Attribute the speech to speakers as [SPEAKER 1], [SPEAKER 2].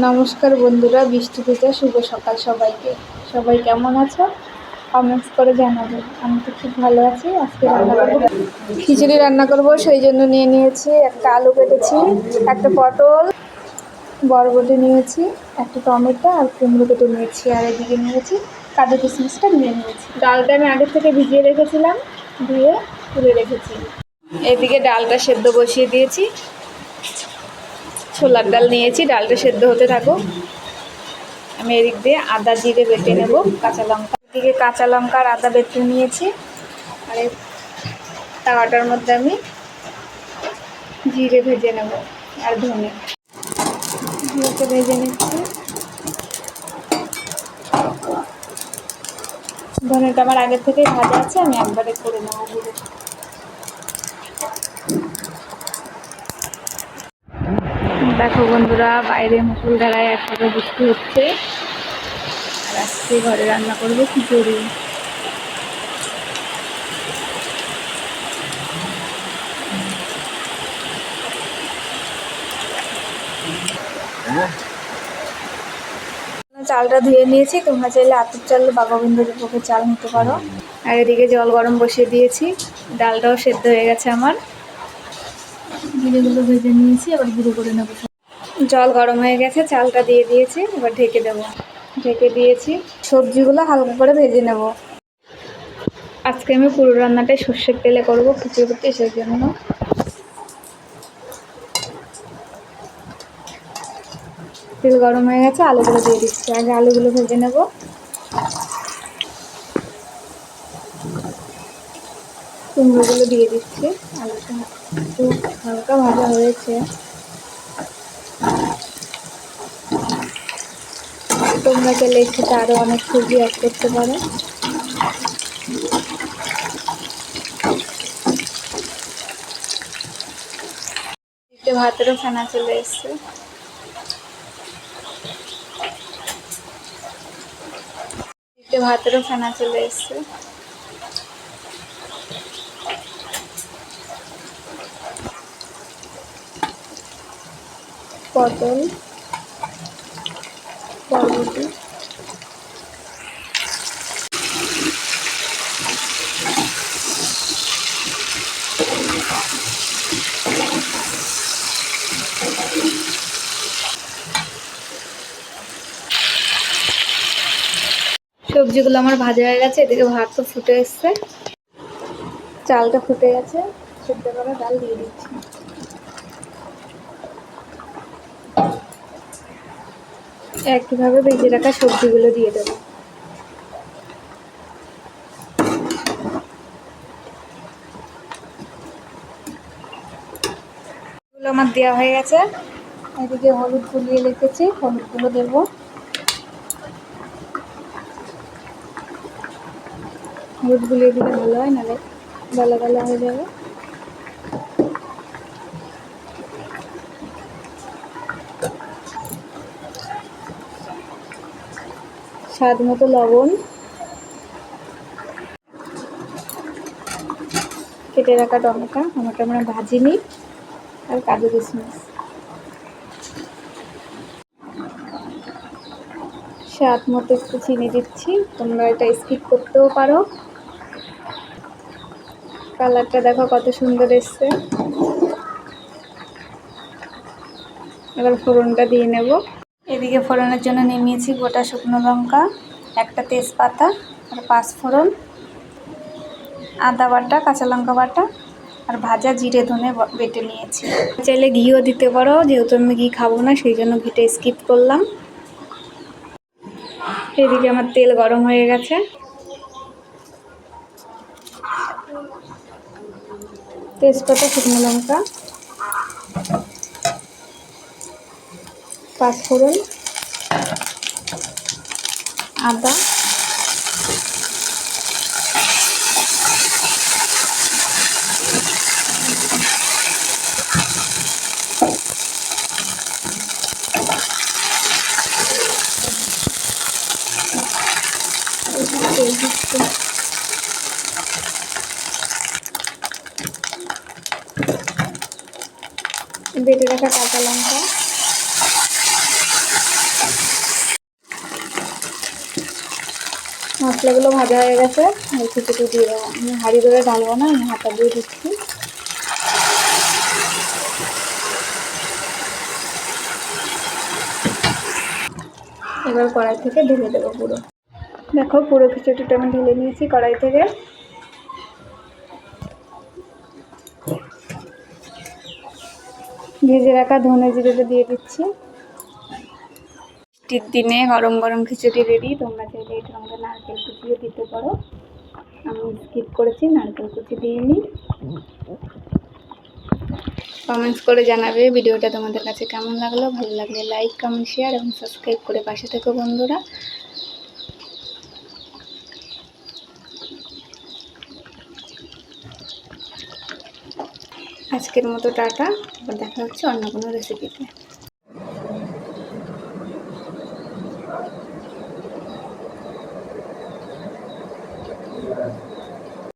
[SPEAKER 1] নমস্কার বন্ধুরা, বৃষ্টি থেকে শুভ সকাল সবাইকে। সবাই কেমন আছো? কমেন্টস করে জানাবে। আমি তো খুব ভালো আছি, আজকে রান্না করব। খিচুড়ি রান্না করব, সেই জন্য নিয়ে নিয়েছি একটা আলু কেটেছি, একটা পটল, বরবটি নিয়েছি, একটা টমেটো আর কুমড়ো কেটে নিয়েছি, আর এদিকে নিয়েছি কাজু কিশমিশটা নিয়ে নিয়েছি। ডালটা আমি আগের থেকে ভিজিয়ে রেখেছিলাম, ধুয়ে তুলে রেখেছি। এদিকে ডালটা সেদ্ধ বসিয়ে দিয়েছি। ছোলার ডাল নিয়েছি, ডালটা সেদ্ধ হতে থাকুক। আমি এদিক দিয়ে আদা জিরে বেটে নেব, কাঁচা লঙ্কা। এদিকে কাঁচা লঙ্কা আর আদা বেটে নিয়েছি, আর তাওয়াটার মধ্যে আমি জিরে ভেজে নেব আর ধনে। জিরেটা ভেজে নিচ্ছি। ধনেটা আমার আগের থেকেই ভাজা আছে, আমি একবারে করে নেব গুঁড়ো দেখো বন্ধুরা, বাইরে মুসুল ধারায় একসাথে বৃষ্টি হচ্ছে। আর আজকে ঘরে রান্না করব খিচুড়ি। চালটা ধুয়ে নিয়েছি, তোমরা চাইলে আতর চাল, বাবা বা গোবিন্দভোগের চাল নিতে পারো। আর এদিকে জল গরম বসিয়ে দিয়েছি, ডালটাও সেদ্ধ হয়ে গেছে আমার। জিরেগুলো ভেজে নিয়েছি, এবার গুঁড়ো করে নেব জল গরম হয়ে গেছে, চালটা দিয়ে দিয়েছি, এবার ঢেকে দেবো। ঢেকে দিয়েছি, সবজিগুলো হালকা করে ভেজে নেব। আজকে আমি পুরো রান্নাটাই সর্ষের তেলে করব খিচুড়িতে সেই জন্য। তেল গরম হয়ে গেছে, আলুগুলো দিয়ে দিচ্ছি। আগে আলুগুলো ভেজে নেব। কুমড়োগুলো দিয়ে দিচ্ছি। আলুটা একটু হালকা ভাজা হয়েছে। তোমরা চাইলে একটু আরও অনেক সবজি অ্যাড করতে পারো। ভাতেরও ফেনা চলে এসছে। ভাতেরও ফেনা চলে এসছে। পটল। বরবটি সবজিগুলো আমার ভাজা হয়ে গেছে, এদিকে ভাত তো ফুটে এসছে। চালটা ফুটে গেছে সেদ্ধ করা ডাল দিয়ে দিচ্ছি। একইভাবে ভেজে রাখা সবজিগুলো দিয়ে দেবো। আমার দেওয়া হয়ে গেছে। এদিকে হলুদ গুলিয়ে রেখেছি, হলুদগুলো দেবো। হলুদ গুলিয়ে দিলে ভালো হয় নাহলে গলা গলা হয়ে যাবে। স্বাদ মতো লবণ। কেটে রাখা টমেটো টমেটো আমরা ভাজিনি। আর কাজু কিশমিশ। স্বাদ মতো একটু চিনি দিচ্ছি, তোমরা এটা স্কিপ করতেও পারো। কালারটা দেখো কত সুন্দর এসছে। এবার ফোড়নটা দিয়ে নেব। এদিকে ফোড়নের জন্য নিমিয়েছি গোটা শুকনো লঙ্কা, একটা তেজপাতা আর পাঁচ ফোড়ন, আদা বাটা, কাঁচা লঙ্কা বাটা আর ভাজা জিরে ধনে বেটে নিয়েছি। চাইলে ঘিও দিতে পারো, যেহেতু আমি ঘি খাব না, সেই জন্য ঘিটা স্কিপ করলাম। এদিকে আমার তেল গরম হয়ে গেছে। তেজপাতা, শুকনো লঙ্কা। পাঁচফোড়ন আদা বেটে রাখা কাঁচা লঙ্কা মশলাগুলো ভাজা হয়ে গেছে। আর খিচুড়ি দিয়ে দেবো। আমি হাঁড়ি ধরে ঢালবো না, আমি হাতা দিয়ে দিচ্ছি। এবার কড়াই থেকে ঢেলে দেবো পুরো। দেখো পুরো খিচুড়িটা আমি ঢেলে নিয়েছি কড়াই থেকে। ভেজে রাখা ধনে জিরেটা দিয়ে দিচ্ছি। বৃষ্টির দিনে গরম গরম খিচুড়ি রেডি। তোমরা চাইলে এটার মধ্যে নারকেল কুচিও দিতে পারো। আমি স্কিপ করেছি, নারকেল কুচি দিয়ে নিই কমেন্টস করে জানাবে ভিডিওটা তোমাদের কাছে কেমন লাগল। ভালো লাগলে লাইক কমেন্ট শেয়ার এবং সাবস্ক্রাইব করে পাশে থেকো বন্ধুরা। আজকের মতো টাটা। দেখা হচ্ছে অন্য কোনো রেসিপিতে